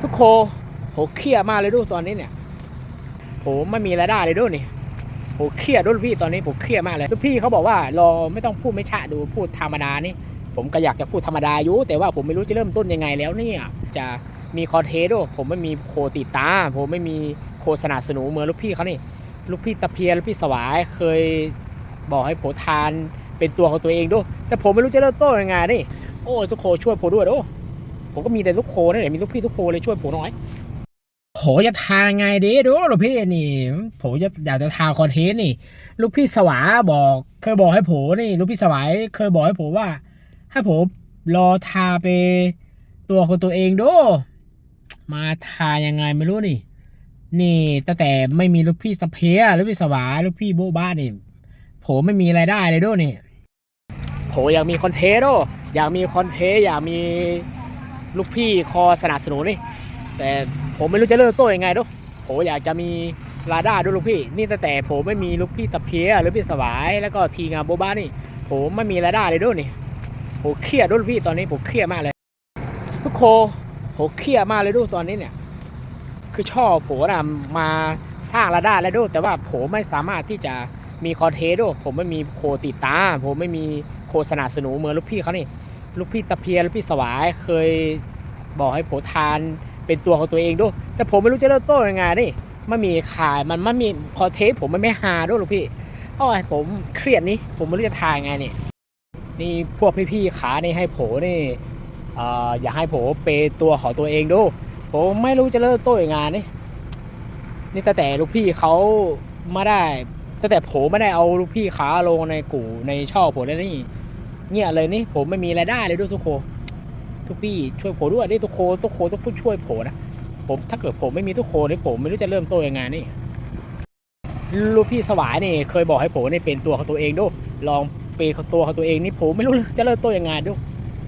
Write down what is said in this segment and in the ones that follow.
ทุกโคโหเครียดมากเลยดูตอนนี้เนี่ยผมไม่มีรายได้เลยดูนี่โหเครียดดูพี่ตอนนี้ผมเครียดมากเลยลูกพี่เขาบอกว่าเรอไม่ต้องพูดไม่ชะดูพูดธรรมดานี่ ผมก็อยากจะพูดธรรมดาอยู่แต่ว่าผมไม่รู้จะเริ่มต้นยังไงแล้วเนี่ยจะมีคอนเทนต์ด้วยผมไม่มีโคติดตา ผมไม่มีโฆษณาสนุเหมือนลูกพี่เขานี่ลูกพี่ตะเพียนลูกพี่สวายเคยบอกให้ผมทานเป็นตัวของตัวเองด้วยแต่ผมไม่รู้จะเริ่มต้นยังไงนี่โอ้ทุกโคช่วยผมด้วยโอ้ ผมก็มีแต่ลูกโคนี่แหละมีลูกพี่ทุกโคเลยช่วยผมหน่อยโหจะทาไงดีดูลูกพี่นี่ผมจะอยากจะทาคอนเทนต์นี่ ลูกพี่สวายบอก เคยบอกให้ผมนี่ ลูกพี่สวายเคยบอกให้ผมว่า ให้ผมรอทาไปตัวของตัวเองดูมาทายังไงไม่รู้นี่ นี่ตั้งแต่ไม่มีลูกพี่สเปียลูกพี่สวายลูกพี่โบ๊ะบ้านี่ผมไม่มีรายได้เลยด้วยนี่ผมอยากมีคอนเทนต์ด้วยอยากมีคอนเทนต์อยากมี ลูกพี่คอสนับสนุนนี่แต่ผมไม่รู้จะเริ่มต้นยังไงด้วยผมอยากจะมีราด้าด้วยลูกพี่ นี่ตั้งแต่ผมไม่มีลูกพี่ตะเพียลูกพี่สวายแล้วก็ทีงานโบบ้านี่ผมไม่มีราด้าเลยด้วยนี่ผมเครียดด้วยลูกพี่ตอนนี้ผมเครียดมากเลย ทุกโคผมเครียดมากเลยด้วยตอนนี้เนี่ย คือชอบผมนะมาสร้างราด้าแล้วด้วยแต่ว่าผมไม่สามารถที่จะมีคอนเทนต์ด้วยผมไม่มีโคติดตามผมไม่มีโฆษณาสนุเหมือนลูกพี่เขานี่ ลูกพี่ตะเพียนลูกพี่สวายเคยบอกให้ผมทานเป็นตัวของตัวเองด้วย แต่ผมไม่รู้จะเริ่มต้นยังไงนี่ไม่มีขายมันไม่มีคอเทนต์ผมมันไม่ฮาด้วยลูกพี่โอ้ยผมเครียดนี่ผมไม่รู้จะทานยังไงนี่นี่พวกพี่ๆขานี่ให้ผมนี่เอ่ออยาให้ผมเป็นตัวของตัวเองด้วยผมไม่รู้จะเริ่มต้นยังไงนี่นี่แตั้งแต่ลูกพี่เขามาได้แตั้งแต่ผมไม่ได้เอาลูกพี่ขาลงในกู่ในช่อผมเลยนี่ เงี่ยเลยนี่ผมไม่มีรายได้เลยด้วยทุกโค ทุกพี่ช่วยผมด้วยนี่ทุกโคทุกโคต้องพูดช่วยผมนะผมถ้าเกิดผมไม่มีทุกโคนี่ผมไม่รู้จะเริ่มต้นยังไงนี่ลูกพี่สวายนี่เคยบอกให้ผมนี่เป็นตัวของตัวเองด้วยลองเป็นตัวของตัวเองนี่ผมไม่รู้จะเริ่มต้นยังไงด้วย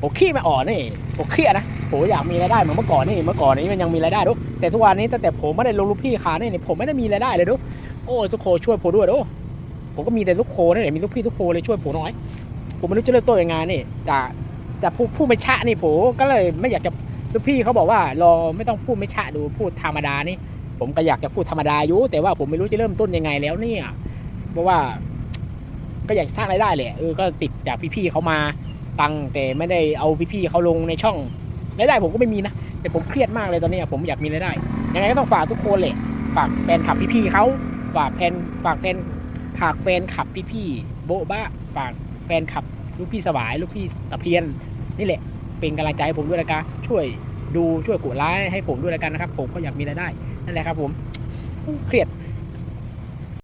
ผมขี้ไม่อ่อนนี่ผมเครียดนะผมอยากมีรายได้เหมือนเมื่อก่อนนี่เมื่อก่อนนี้มันยังมีรายได้ดูแต่ทุกวันนี้ตั้งแต่ผมไม่ได้ลงลูกพี่ขาเนี่ยผมไม่ได้มีรายได้เลยดูโอ้ทุกโคช่วยผมด้วยดูผมก็มีแต่ลูกโคนี่แหละมีลูกพี่ทุกโคเลยช่วยผมหน่อย ผมไม่รู้จะเริ่มต้นยังไงนี่จะจะพูดพูดไม่ชะนี่ผมก็เลยไม่อยากจะลูกพี่เขาบอกว่ารอไม่ต้องพูดไม่ชะดูพูดธรรมดานี่ ผมก็อยากจะพูดธรรมดาอยู่แต่ว่าผมไม่รู้จะเริ่มต้นยังไงแล้วเนี่ยเพราะว่า ก็อยากสร้างรายได้แหละเออก็ติดจากพี่ๆเขามาตังแต่ไม่ได้เอาพี่ๆเขาลงในช่องรายได้ผมก็ไม่มีนะแต่ผมเครียดมากเลยตอนนี้ผมอยากมีรายได้ยังไงก็ต้องฝากทุกคนเลยฝากแฟนคลับพี่ๆเขาฝากแฟนฝากแฟนฝากแฟนคลับพี่ๆโบ๊ะบ้าฝาก แฟนคลับลูกพี่สวายลูกพี่ตะเพียนนี่แหละ เป็นกำลังใจให้ผมด้วยละกันช่วยดูช่วยกดไลค์ให้ผมด้วยละกันนะครับ ผมก็อยากมีรายได้นั่นแหละครับผมเครียด